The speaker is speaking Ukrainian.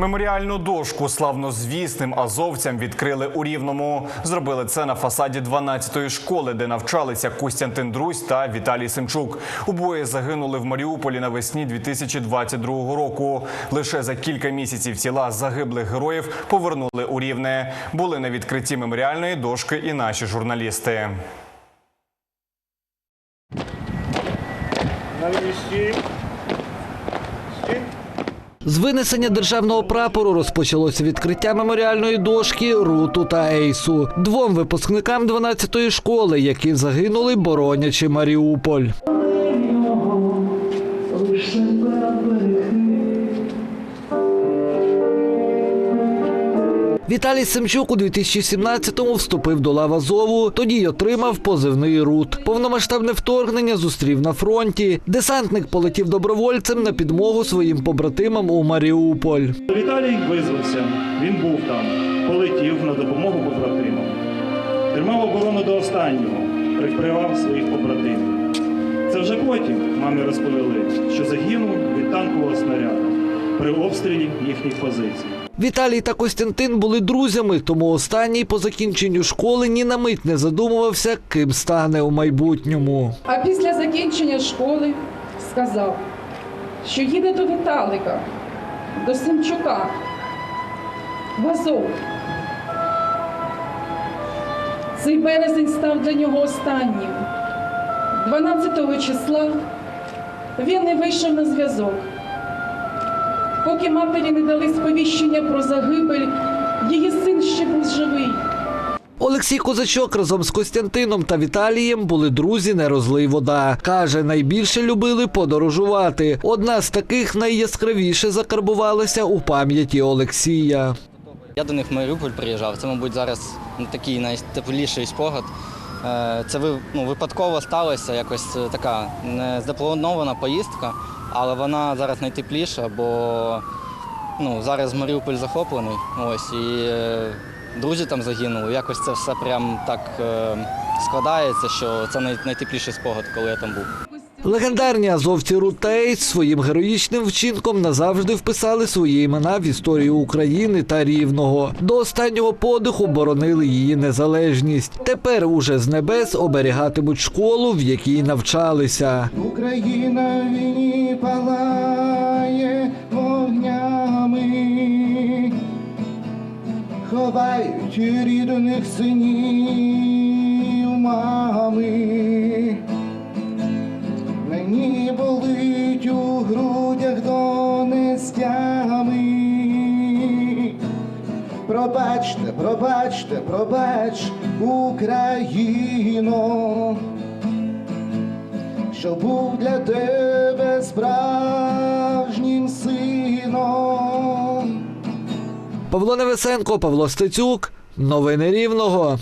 Меморіальну дошку славнозвісним азовцям відкрили у Рівному. Зробили це на фасаді 12-ї школи, де навчалися Костянтин Друзь та Віталій Семчук. Обоє загинули в Маріуполі навесні 2022 року. Лише за кілька місяців тіла загиблих героїв повернули у Рівне. Були на відкритті меморіальної дошки і наші журналісти. Навіщо? З винесення державного прапору розпочалося відкриття меморіальної дошки Руту та Ейсу двом випускникам 12-ї школи, які загинули, боронячи Маріуполь. Віталій Семчук у 2017-му вступив до лав Азову, тоді й отримав позивний рут. Повномасштабне вторгнення зустрів на фронті. Десантник полетів добровольцем на підмогу своїм побратимам у Маріуполь. Віталій визвався, він був там, полетів на допомогу побратимам. Тримав оборону до останнього, прикривав своїх побратимів. Це вже потім мамі розповіли, що загинув від танкового снаряду при обстрілі їхніх позицій. Віталій та Костянтин були друзями, тому останній по закінченню школи ні на мить не задумувався, ким стане у майбутньому. А після закінчення школи сказав, що їде до Віталика, до Семчука, в Азов. Цей березень став для нього останнім. 12 числа він не вийшов на зв'язок. Поки матері не дали сповіщення про загибель, її син ще був живий. Олексій Козачок разом з Костянтином та Віталієм були друзі не розлий вода. Каже, найбільше любили подорожувати. Одна з таких найяскравіше закарбувалася у пам'яті Олексія. Я до них в Маріуполь приїжджав. Це, мабуть, зараз такий найтепліший спогад. Е, Це ви- ну, випадково сталося, якось е, така не запланована поїздка, але вона зараз найтепліша, бо ну, зараз Маріуполь захоплений. Ось, і е, друзі там загинули. Якось це все прям так е, складається, що це найтепліший спогад, коли я там був. Легендарні азовці Рутейс своїм героїчним вчинком назавжди вписали свої імена в історію України та Рівного. До останнього подиху боронили її незалежність. Тепер уже з небес оберігатимуть школу, в якій навчалися. Україна в війні палає вогнями, ховають рідних синів мами. Пробачте, пробачте, пробач, Україно що був для тебе справжнім сином. Павло Невесенко, Павло Стецюк. Новини Рівного.